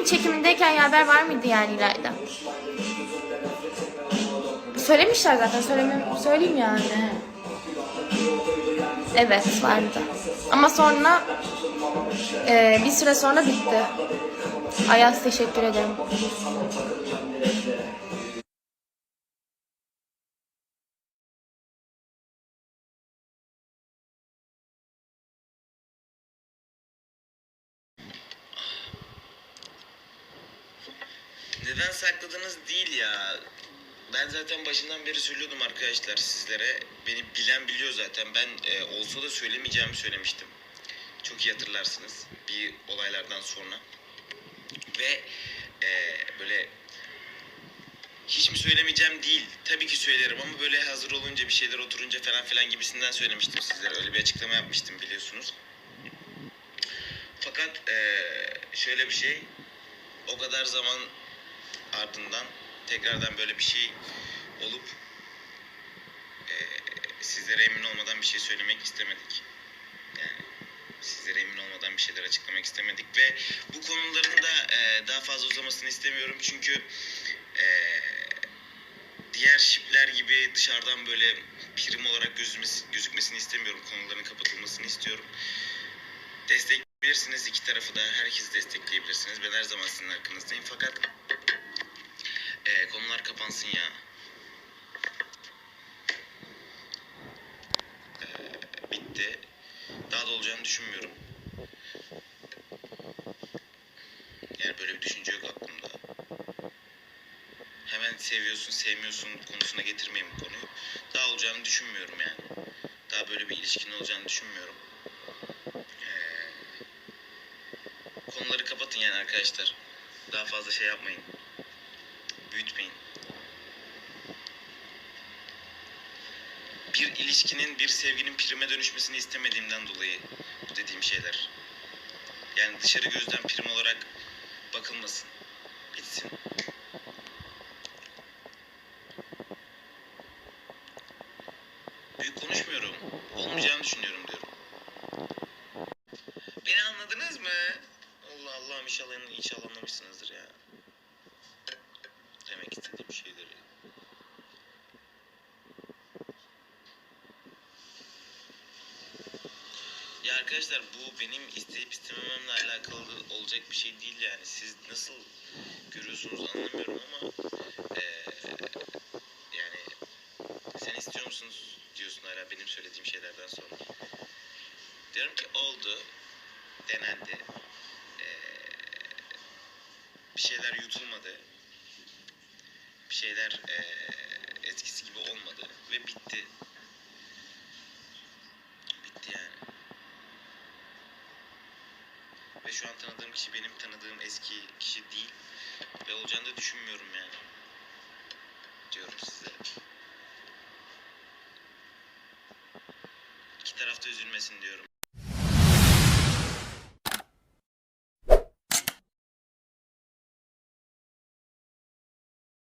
Film çekimindeyken haber var mıydı yani İlayda? Söylemişler zaten. Söylemem, söyleyeyim yani. Evet vardı. Ama sonra e, bir süre sonra bitti. Ayaz teşekkür ederim. Neden sakladınız değil ya. Ben zaten başından beri söylüyordum arkadaşlar sizlere. Beni bilen biliyor zaten. Ben e, olsa da söylemeyeceğimi söylemiştim. Çok iyi hatırlarsınız bir olaylardan sonra. Ve e, böyle hiç mi söylemeyeceğim değil. Tabii ki söylerim ama böyle hazır olunca bir şeyler oturunca falan filan gibisinden söylemiştim sizlere. Öyle bir açıklama yapmıştım biliyorsunuz. Fakat e, şöyle bir şey. O kadar zaman ardından tekrardan böyle bir şey olup e, sizlere emin olmadan bir şey söylemek istemedik. Yani sizlere emin olmadan bir şeyler açıklamak istemedik ve bu konuların da e, daha fazla uzamasını istemiyorum çünkü e, diğer şipler gibi dışarıdan böyle prim olarak gözümüz, gözükmesini istemiyorum. Konuların kapatılmasını istiyorum. Destekleyebilirsiniz iki tarafı da. Herkesi destekleyebilirsiniz. Ben her zaman sizin arkanızdayım. Fakat kapansın ya. E, bitti. Daha da olacağını düşünmüyorum. Yani böyle bir düşünce yok aklımda. Hemen seviyorsun, sevmiyorsun konusuna getirmeyin bu konuyu. Daha olacağını düşünmüyorum yani. Daha böyle bir ilişkinin olacağını düşünmüyorum. Ee, konuları kapatın yani arkadaşlar. Daha fazla şey yapmayın. Büyütmeyin. Bir ilişkinin, bir sevginin prime dönüşmesini istemediğimden dolayı dediğim şeyler. Yani dışarı gözden prim olarak bakılmasın. Bitsin. Büyük konuşmuyorum. Olmayacağını düşünüyorum diyorum. Beni anladınız mı? Allah Allah'ım inşallah, inşallah anlamışsınızdır ya. Demek istediğim şeyleri. Ya arkadaşlar bu benim isteyip istemememle alakalı olacak bir şey değil yani. Siz nasıl görüyorsunuz anlamıyorum ama eee, yani sen istiyor musunuz diyorsun hala benim söylediğim şeylerden sonra. Diyorum ki oldu, denendi, Eee, bir şeyler yutulmadı, bir şeyler eee, eskisi gibi olmadı ve. Bitti yani. Ve şu an tanıdığım kişi benim tanıdığım eski kişi değil ve olacağını da düşünmüyorum yani. Diyorum size. İki tarafta üzülmesin diyorum.